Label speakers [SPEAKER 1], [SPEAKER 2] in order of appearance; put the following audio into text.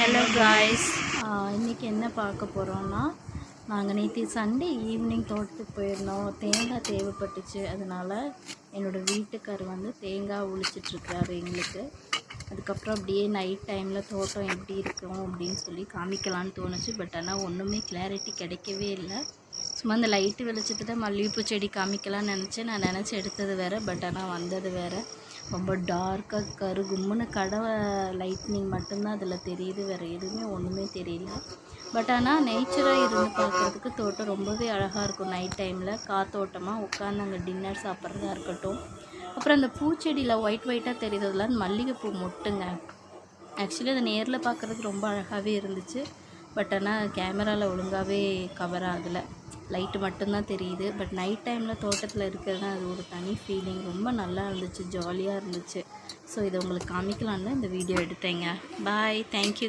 [SPEAKER 1] Hello guys இன்றைக்கி என்ன பார்க்க போகிறோம்னா நாங்கள் நேற்று சண்டே ஈவினிங் தோட்டத்துக்கு போயிருந்தோம். தேங்காய் தேவைப்பட்டுச்சு. அதனால் என்னோடய வீட்டுக்கார் வந்து தேங்காய் ஒழிச்சிட்ருக்காரு எங்களுக்கு. அதுக்கப்புறம் அப்படியே நைட் டைமில் தோட்டம் எப்படி இருக்கும் அப்படின்னு சொல்லி காமிக்கலான்னு தோணுச்சு. பட் ஆனால் ஒன்றுமே கிளாரிட்டி கிடைக்கவே இல்லை. சும்மா அந்த லைட்டு வெளிச்சத்தில் மல்லிகைப்பூ செடி காமிக்கலாம்னு நினச்சேன். நான் நினச்சி எடுத்தது வேறு பட் ஆனால் வந்தது வேறு. ரொம்ப டார்க்காக கரு கும்முன்னு கடவை லைட்னிங் மட்டும்தான் அதில் தெரியுது வேறு எதுவுமே ஒன்றுமே தெரியல. பட் ஆனால் நேச்சராக இருந்து பார்க்குறதுக்கு தோட்டம் ரொம்பவே அழகாக இருக்கும் நைட் டைமில் காத்தோட்டமாக உட்காந்து அங்கே டின்னர் சாப்பிட்றதா இருக்கட்டும். அப்புறம் அந்த பூச்செடியில் ஒயிட் ஒயிட்டாக தெரியுறதுலாம் மல்லிகைப்பூ மொட்டுங்க. ஆக்சுவலி அதை நேரில் பார்க்குறதுக்கு ரொம்ப அழகாகவே இருந்துச்சு. பட் ஆனால் கேமராவில் ஒழுங்காகவே கவர் ஆகலை. லைட்டு மட்டும்தான் தெரியுது. பட் நைட் டைமில் தோட்டத்தில் இருக்கிறது அது ஒரு தனி ஃபீலிங் ரொம்ப நல்லா இருந்துச்சு ஜாலியாக இருந்துச்சு. ஸோ இதை உங்களுக்கு காமிக்கலான்னு இந்த வீடியோ எடுத்தேங்க. Bye thank you